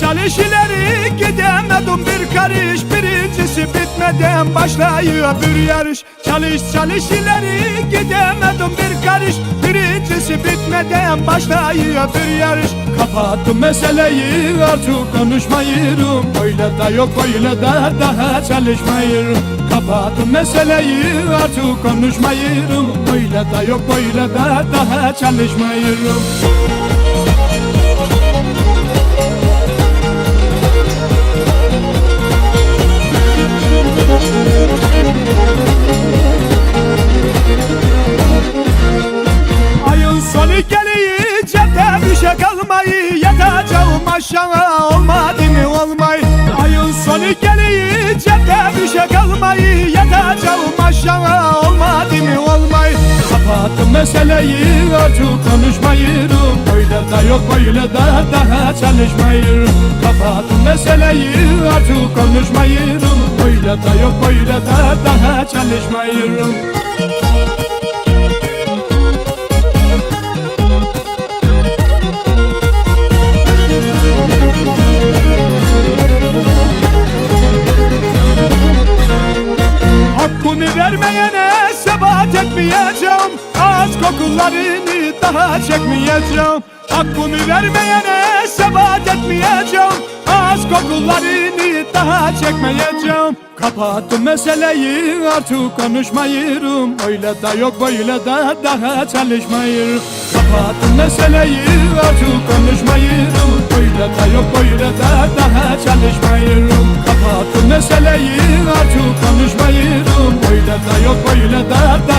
çalış ileri gidemedim. Bir karış Birincisi bitmeden başlıyor bir yarış. Çalış çalış gidemedim. Bir karış Birincisi bitmeden başlıyor bir yarış. Kapattım meseleyi artık konuşmayırım. Öyle de yok böyle de daha çalışmayırım. Kapattım meseleyi artık konuşmayırım. Öyle de yok böyle de daha çalışmayırım şey kalmayı Yatacağım aşağı olmadı mı olmayı Ayın sonu geliyor cepte bir şey kalmayı Yatacağım aşağı olmadı mı olmayı Kapattım meseleyi artık konuşmayırım. Öyle de yok böyle de daha çalışmayırım. Kapattım meseleyi artık konuşmayırım. Öyle de yok böyle de daha çalışmayırım vermeyene sebat etmeyeceğim. Az kokularını daha çekmeyeceğim. Hakkını vermeyene sebat etmeyeceğim. Az kokularını daha çekmeyeceğim. Kapattım meseleyi artık konuşmayırım. Öyle de yok böyle de daha çalışmayırım. Kapattım meseleyi artık konuşmayırım. Öyle de yok böyle Öyle de yok böyle de